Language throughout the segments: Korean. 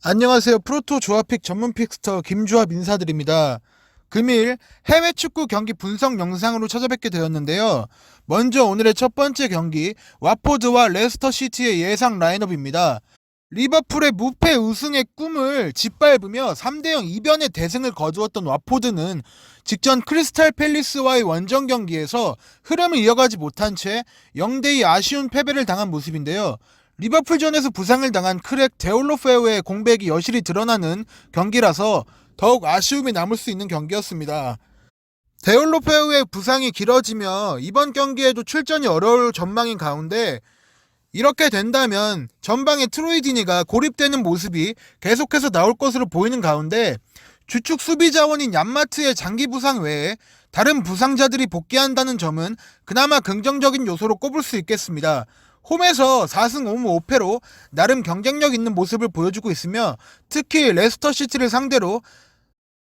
안녕하세요. 프로토 조합픽 전문 픽스터 김주합 인사드립니다. 금일 해외 축구 경기 분석 영상으로 찾아뵙게 되었는데요. 먼저 오늘의 첫 번째 경기 와포드와 레스터 시티의 예상 라인업입니다. 리버풀의 무패 우승의 꿈을 짓밟으며 3대0 이변의 대승을 거두었던 와포드는 직전 크리스탈 팰리스와의 원정 경기에서 흐름을 이어가지 못한 채 0대2 아쉬운 패배를 당한 모습인데요. 리버풀전에서 부상을 당한 크랙 데올로페오의 공백이 여실히 드러나는 경기라서 더욱 아쉬움이 남을 수 있는 경기였습니다. 데올로페오의 부상이 길어지며 이번 경기에도 출전이 어려울 전망인 가운데 이렇게 된다면 전방의 트로이디니가 고립되는 모습이 계속해서 나올 것으로 보이는 가운데 주축 수비 자원인 얀마트의 장기 부상 외에 다른 부상자들이 복귀한다는 점은 그나마 긍정적인 요소로 꼽을 수 있겠습니다. 홈에서 4승 5무 5패로 나름 경쟁력 있는 모습을 보여주고 있으며 특히 레스터 시티를 상대로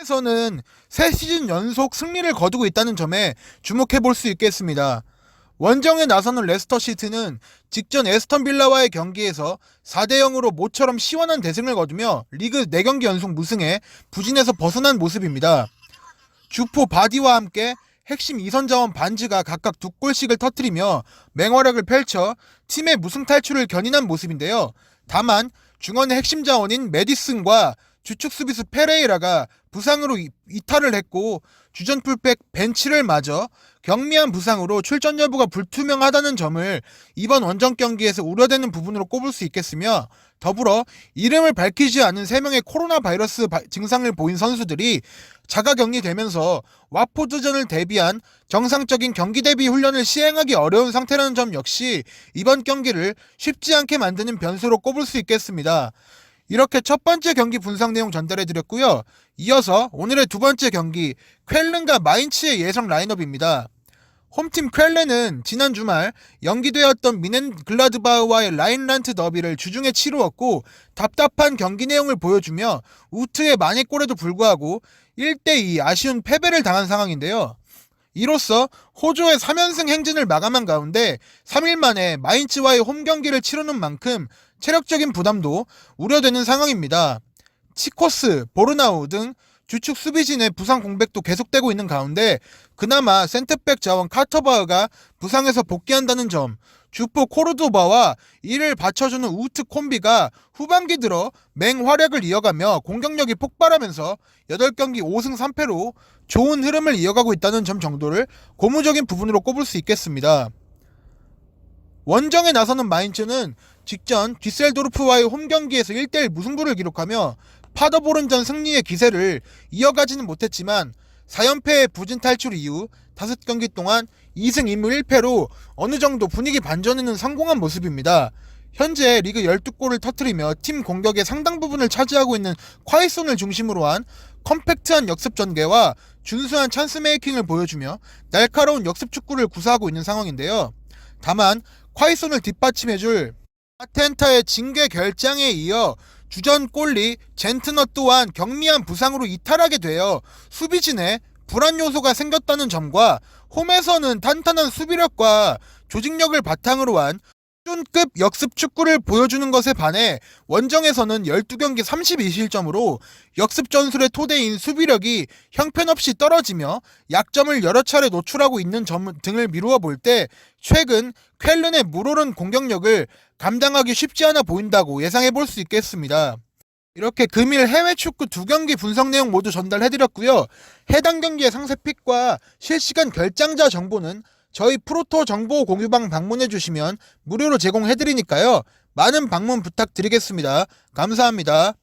에서는 새 시즌 연속 승리를 거두고 있다는 점에 주목해 볼 수 있겠습니다. 원정에 나서는 레스터 시티는 직전 에스턴 빌라와의 경기에서 4대 0으로 모처럼 시원한 대승을 거두며 리그 4경기 연속 무승에 부진에서 벗어난 모습입니다. 주포 바디와 함께 핵심 이선 자원 반즈가 각각 두 골씩을 터뜨리며 맹활약을 펼쳐 팀의 무승 탈출을 견인한 모습인데요. 다만 중원의 핵심 자원인 메디슨과 주축 수비수 페레이라가 부상으로 이- 이탈을 했고 주전 풀백 벤치를 맞아 경미한 부상으로 출전 여부가 불투명하다는 점을 이번 원정 경기에서 우려되는 부분으로 꼽을 수 있겠으며 더불어 이름을 밝히지 않은 3명의 코로나 바이러스 바- 증상을 보인 선수들이 자가 격리되면서 와포드전을 대비한 정상적인 경기 대비 훈련을 시행하기 어려운 상태라는 점 역시 이번 경기를 쉽지 않게 만드는 변수로 꼽을 수 있겠습니다. 이렇게 첫 번째 경기 분석 내용 전달해 드렸고요. 이어서 오늘의 두 번째 경기 쾰른과 마인츠의 예상 라인업입니다. 홈팀 쾰른은 지난 주말 연기되었던 미넨 글라드바흐와의 라인란트 더비를 주중에 치루었고 답답한 경기 내용을 보여주며 우트의 만회골에도 불구하고 1대2 아쉬운 패배를 당한 상황인데요. 이로써 호조의 3연승 행진을 마감한 가운데 3일 만에 마인츠와의 홈 경기를 치르는 만큼 체력적인 부담도 우려되는 상황입니다. 치코스, 보르나우 등 주축 수비진의 부상 공백도 계속되고 있는 가운데 그나마 센터백 자원 카터바흐가 부상에서 복귀한다는 점, 주포 코르도바와 이를 받쳐주는 우트 콤비가 후반기 들어 맹활약을 이어가며 공격력이 폭발하면서 8경기 5승 3패로 좋은 흐름을 이어가고 있다는 점 정도를 고무적인 부분으로 꼽을 수 있겠습니다. 원정에 나서는 마인츠는 직전 뒤셀도르프와의 홈 경기에서 1대1 무승부를 기록하며 파더보른전 승리의 기세를 이어가지는 못했지만 4연패의 부진 탈출 이후 5경기 동안 2승 2무 1패로 어느 정도 분위기 반전에는 성공한 모습입니다. 현재 리그 12골을 터뜨리며 팀 공격의 상당 부분을 차지하고 있는 콰이손을 중심으로 한 컴팩트한 역습 전개와 준수한 찬스 메이킹을 보여주며 날카로운 역습 축구를 구사하고 있는 상황인데요. 다만 콰이손을 뒷받침해줄 아텐타의 징계 결장에 이어 주전 골리 젠트너 또한 경미한 부상으로 이탈하게 되어 수비진에 불안 요소가 생겼다는 점과 홈에서는 탄탄한 수비력과 조직력을 바탕으로 한 수준급 역습 축구를 보여주는 것에 반해 원정에서는 12경기 32실점으로 역습 전술의 토대인 수비력이 형편없이 떨어지며 약점을 여러 차례 노출하고 있는 점 등을 미루어 볼 때 최근 쾰른의 물오른 공격력을 감당하기 쉽지 않아 보인다고 예상해 볼 수 있겠습니다. 이렇게 금일 해외 축구 두 경기 분석 내용 모두 전달해드렸고요. 해당 경기의 상세 픽과 실시간 결장자 정보는 저희 프로토 정보 공유방 방문해 주시면 무료로 제공해드리니까요. 많은 방문 부탁드리겠습니다. 감사합니다.